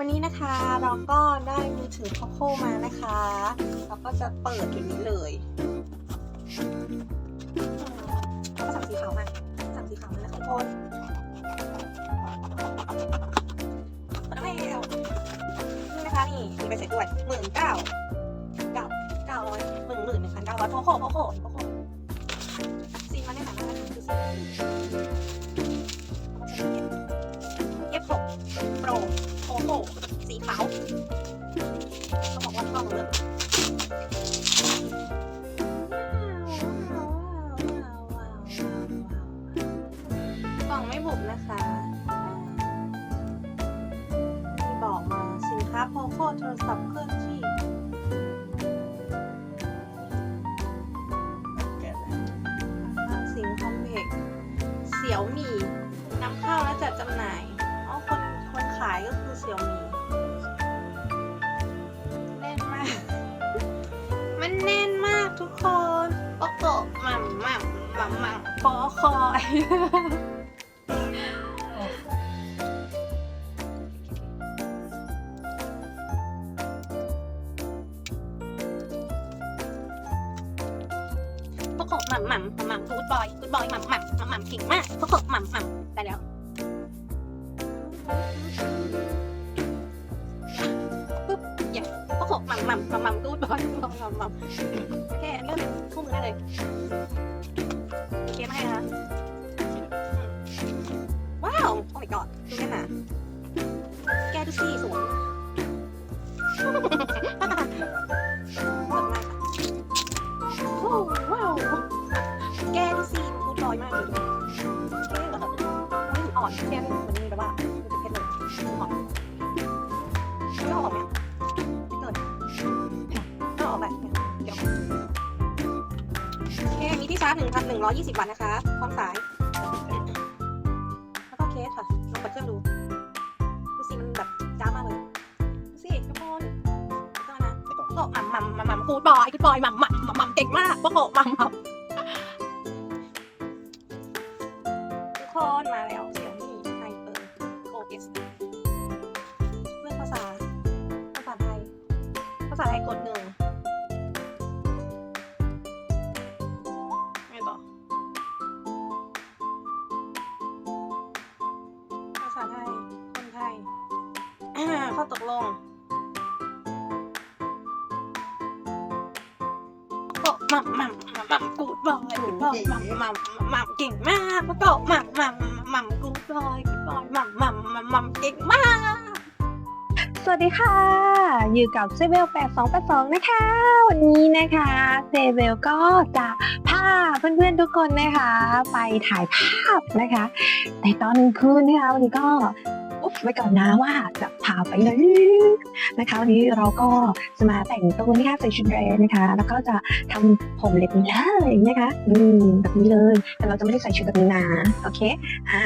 วันนี้นะคะเราก็ได้มือถือ Poco มานะคะ เราก็จะเปิดอย่างนี้เลยก็สั่งสีขาวมาสั่งสีขาวมาแล้วทุกคนเปิดแล้วนี่นะคะนี่มีใบเสร็จด้วยหมื่นเก้าเก้าเก้าร้อยหมื่นหมื่นหนึ่งพันเก้าร้อยโพโคโพโคโพโคซีมันได้หนามากนะคะคือซี ยวหมี่นำเข้าและจัดจำหน่ายอ๋อคนคนขายก็คือเสี่ยวหมีแน่นมาก มันแน่นมากทุกคนโอ้โหมัมมัมมัมมัมคอคอย กเขาหม่ำหม่ำหม่ำกูดบอยกูดบอยหม่ำหม่ำหม่ำหม่ำเก่งมากพวกขาหม่ำหม่ำได้แล้วปุ๊บอย่าพวกหกหม่ำหม่ำหม่ำหม่ำกูดบอยหม่ำหม่ำหม่ำโอเคอันนี้ก็คู่มือได้เลยโอเคไหมคะว้าวโอ้ my god ดูกันนะแกดูสิสวย อเคมีที่ชาร์จหนึ่งพันหนึ่งร้อยยี่สิบวัตต์นะคะพร้อมสาย แล้วก็เคสค่ะลองเปิดเครื่องดู ดูสิมันแบบจ้ามากเลย ดูสิทุกคนก็นะก็หม่ำหม่ำหม่ำหม่ำกูดบอยกูดบอยหม่ำหม่ำหม่ำหม่ำเก่งมากพวกโกหม่ำหม่ำทุกคนมาแล้วเสี่ยวมี่ไฮเปอร์โอเอสเลือกภาษาภาษาไทย ภาษาไทยกดหนึ่ง บอยกูบอยม่ำหม่ำหม่ำเก่งมากแล้วก็หม่ำหม่ำหม่ำกูบอยกูบอยม่ำหม่ำหม่ำหม่ำเก่งมาก สวัสดีค่ะ อยู่กับเซเวล8282 นะคะ วันนี้นะคะเซเวลก็จะพาเพื่อนๆทุกคนนะคะ ไปถ่ายภาพนะคะ แต่ตอนคืนนะคะวันนี้ก็ ไว้ก่อนนะว่าจะพาไปไหนนะคะวันนี้เราก็จะมาแต่งตัวนะคะใส่ชุดเดรสนะคะ แล้วก็จะทำผมเล็บนี้เลยนะคะอืมแบบนี้เลย แต่เราจะไม่ได้ใส่ชุดแบบนี้นะโอเคอ่า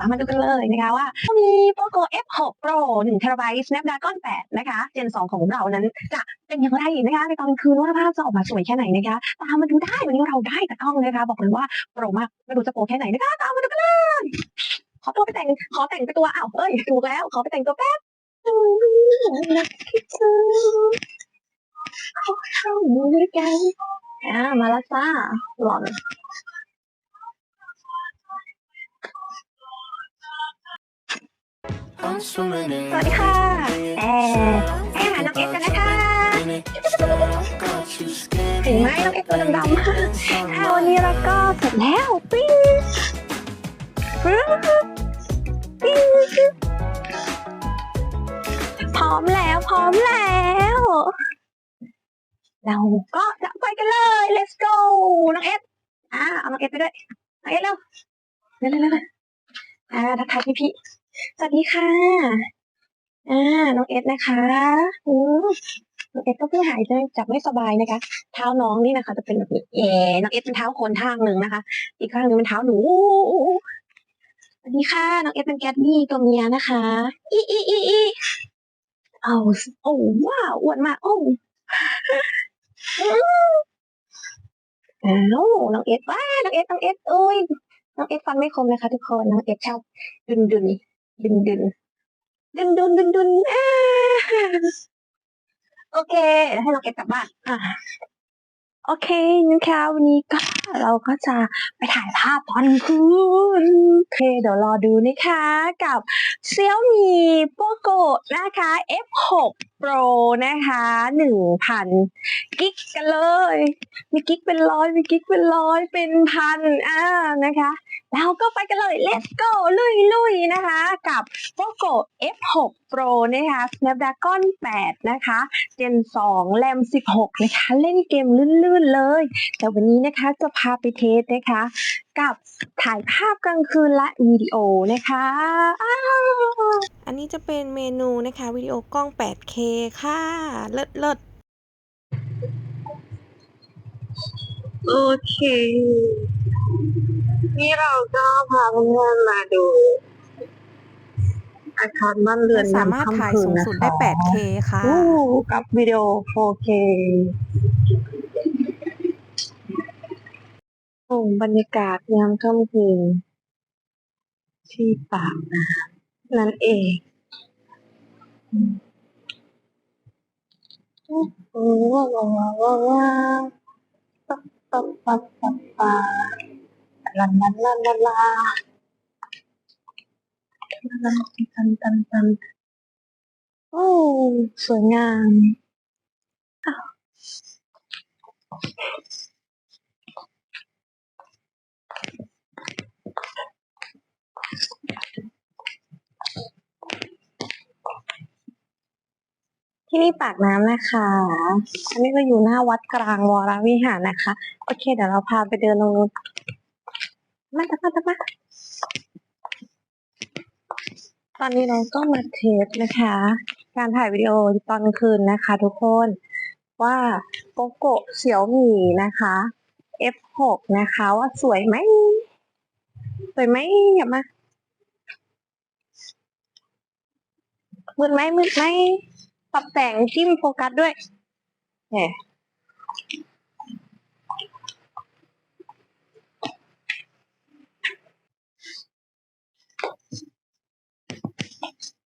ตามมาดูกันเลยนะคะว่า มี Poco F6 Pro 1 t b Snapdragon 8 นะคะ Gen 2 ของเรานั้นจะเป็นอย่างไรนะคะในตอนกลางคืนว่าภาพจะออกมาสวยแค่ไหนนะคะ ตามมาดูได้วันนี้เราได้แต่ต้องนะคะ บอกเลยว่าโปรมากไม่รู้จะโปรแค่ไหนนะคะ ตามมาดูกันเลย ขอตัวไปแต่ง ขอแต่งไปตัวอ้าวเอ้ยถูกแล้ว ขอไปแต่งตัวแป๊บขอเข้ามือด้วยกันอ่ามาแล้วจ้าหล่อนสวัสดีค่ะแอร์ให้อาหารน้องเอ็กซ์กันนะคะถึงไหมน้องเอ็กซ์ตัวดำๆอ่าวันนี้เราก็เสร็จแล้วปิ้งปิ้งปิ้ง พร้อมแล้วพร้อมแล้ว เราก็จะไปกันเลย let's go น้องเอ็กซ์อ่าเอาน้องเอ็กซ์ไปด้วยน้องเอ็กซ์เร็วเร็วเร็วเร็วอ่าทักทายพี่ๆสวัสดีค่ะอ่าน้องเอสนะคะอืมน้องเอสก็เพิ่งหายจากไม่สบายนะคะ เท้าน้องนี่นะคะ จะเป็นแบบนี้เอน้องเอสเป็นเท้าคนข้างหนึ่งนะคะ อีกข้างหนึ่งเป็นเท้าหนู วัสดีค่ะ น้องเอสเป็นแกตบี้ตัวเมียนะคะ อีอีอีอีเอาโอ้ว้าวอ้วนมากโอ้อ้าวน้องเอสว้าน้องเอสน้องเอสโอ้ยน้องเอสฟันไม่คมนะคะ ทุกคน น้องเอสชอบดึนดึนดึนดึนดุนดุนดุนดุนโอเค ให้เราเก็บกลับบ้านอ่าโอเคนะคะวันนี้ก็ เราก็จะไปถ่ายภาพตอนคืนโอเคเดี๋ยวรอดูนะคะกับ Xiaomi Poco นะคะ F6 Pro นะคะ1,000 กิกกันเลย มีกิกเป็นร้อยมีกิกเป็นร้อยเป็นพันอ่านะคะแล้วก็ไปกันเลย let's go ลุยลุยนะคะ กับ Poco F6 Pro นะคะ Snapdragon 8 นะคะ Gen 2 RAM 16 นะคะ เล่นเกมลื่นๆเลย แต่วันนี้นะคะจะพาไปเทสนะคะ กับถ่ายภาพกลางคืนและวิดีโอนะคะอ้าวอันนี้จะเป็นเมนูนะคะวิดีโอกล้อง 8K ค่ะ เลิศเลิศโอเค นี่เราก็พาเพื่อนๆมาดู อาคารบ้านเรือนสามารถถ่ายสูงสุดได้ 8K ค่ะโอ้กับวิดีโอ 4K โอ้บรรยากาศยามค่ำคืนที่ปากน้ำนั่นเองโอ้โหว้าวว้าวว้าวว้าวปั๊บปั๊บปั๊บปั๊บปั๊บลันลันลันลันลาลันตันตันตันโอ้สวยงามอ้าว ที่นี่ปากน้ำนะคะอันนี้ก็อยู่หน้าวัดกลางวรวิหารนะคะ โอเค เดี๋ยวเราพาไปเดินตรงนู้นมาตะมาตะมาตอนนี้เราก็มาเทสนะคะ การถ่ายวิดีโอตอนกลางคืนนะคะ ทุกคนว่าโกโกเสียวหมี่นะคะ F6 นะคะ ว่าสวยไหมสวยไหมอย่ามามืดไหมมืดไหม ปรับแต่งจิ้มโฟกัสด้วยแหม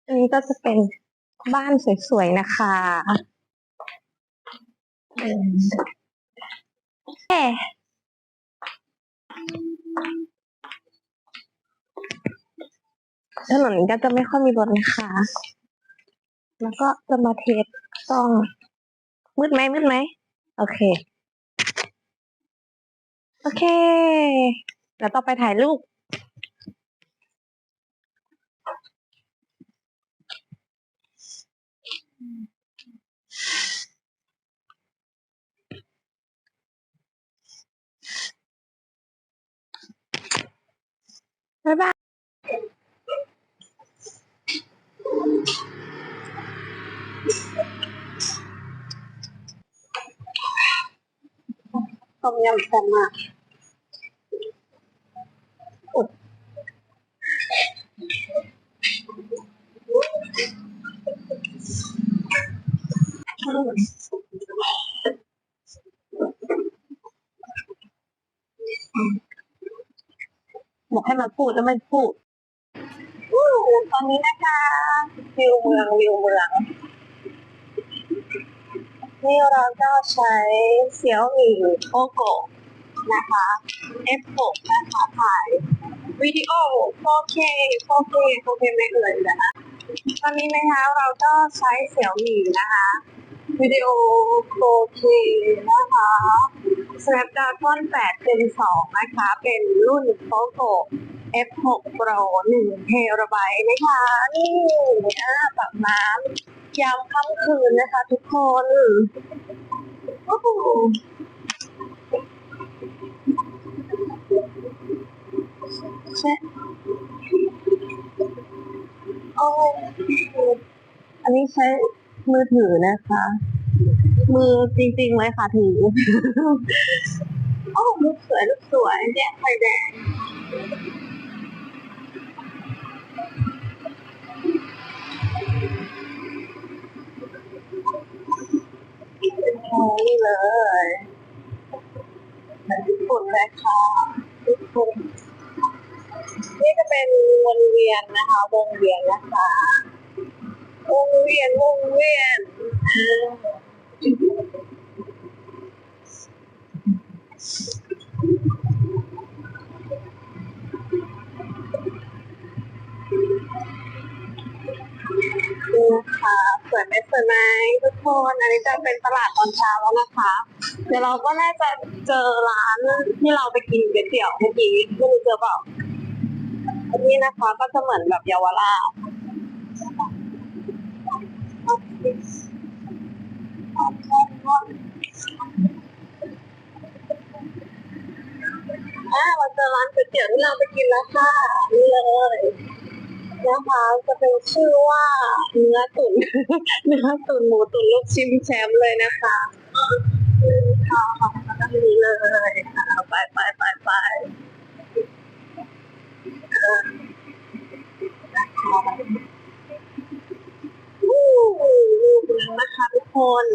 อันนี้ก็จะเป็นบ้านสวยๆนะคะเออแหมถนนนี้ก็จะไม่ค่อยมีรถนะคะ แล้วก็จะมาเทสกล้อง มืดไหมมืดไหม โอเค โอเคเดี๋ยวต่อไปถ่ายรูปบ๊ายบาย ต้มยำแซ่บมากบอกให้มาพูดแล้วไม่พูดตอนนี้นะคะวิวเมืองวิวเมือง นี่เราก็ใช้เสี่ยวหมี่โอโกะนะคะ F6 นะคะถ่ายวิดีโอ 4K 4K 4K ไม่เอ่ยนะตอนนี้นะคะเราก็ใช้เสี่ยวหมี่นะคะวิดีโอ 4K นะคะ Snapdragon 8 Gen 2 นะคะ เป็นรุ่น Poco F6 Pro 1 t b นะคะ นี่อ่าปากน้ำ ยามค่ำคืนนะคะ ทุกคนโอ้โหใช่อ้อันนี้ใช้มือถือนะคะ มือจริงๆเลยค่ะถือ โอ้ลูกสวยลูกสวยแดงไฟแดง นี่เลยเหมือนญี่ปุ่นเลยค่ะญี่ปุ่นนี่จะเป็นวงเวียนนะคะ วงเวียนนะคะวงเวียนวงเวียนอ่านะคะ สวยไหมสวยไหมทุกคนอันนี้จะเป็นตลาดตอนเช้าแล้วนะคะ เดี๋ยวเราก็น่าจะเจอร้านที่เราไปกินก๋วยเตี๋ยวเมื่อกี้ไม่รู้เจอเปล่าอันนี้นะคะก็จะเหมือนแบบเยาวราชอ่าเราเจอร้านก๋วยเตี๋ยวที่เราไปกินแล้วค่ะนี่เลย นะคะ จะเป็นชื่อว่าเนื้อตุ๋นเนื้อตุ๋นหมูตุ๋นลูกชิ้นแชมป์เลยนะคะค่ะแล้วก็นี้เลยค่ะไปไปไปไปวู้ลูกนึงนะคะทุกคน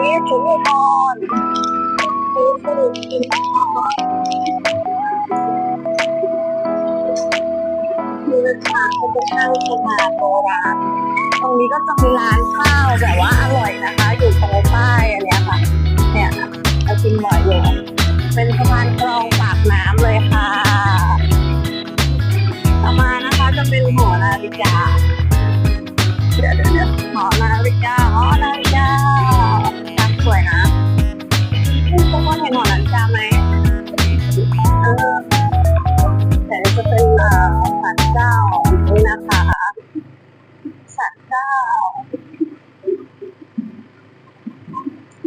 แยกสีชุมพรสีสรุปกินนี่นะคะเขาจะข้าวสมาโบราณตรงนี้ก็จะมีร้านข้าวแบบว่าอร่อยนะคะ อยู่ตรงป้ายอันเนี้ยค่ะ เนี่ยเรากินบ่อยเลย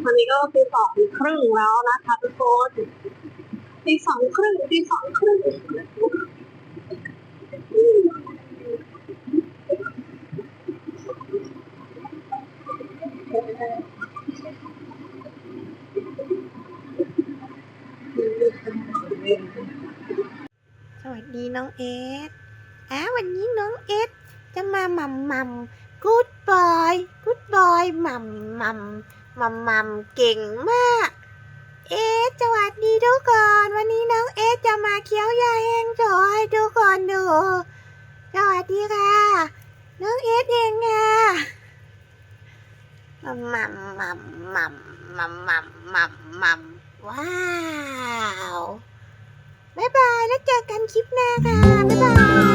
วันนี้ก็คือสองครึ่งแล้วนะคะทุกคนตีสองครึ่งตีสองครึ่งสวัสดีน้องเอสอะวันนี้น้องเอสจะมาหมัมมัมกูดบอยกูดบอยหมัมมัม มัมมัมเก่งมาก เอสสวัสดีทุกคน วันนี้น้องเอสจะมาเคี้ยวยาแห้งโชว์ให้ทุกคนดู สวัสดีค่ะ น้องเอสเองค่ะมัมมัมมัมมัมมัมมัมมัมมัมว้าว บ๊ายบายแล้วเจอกันคลิปหน้าค่ะ บ๊ายบาย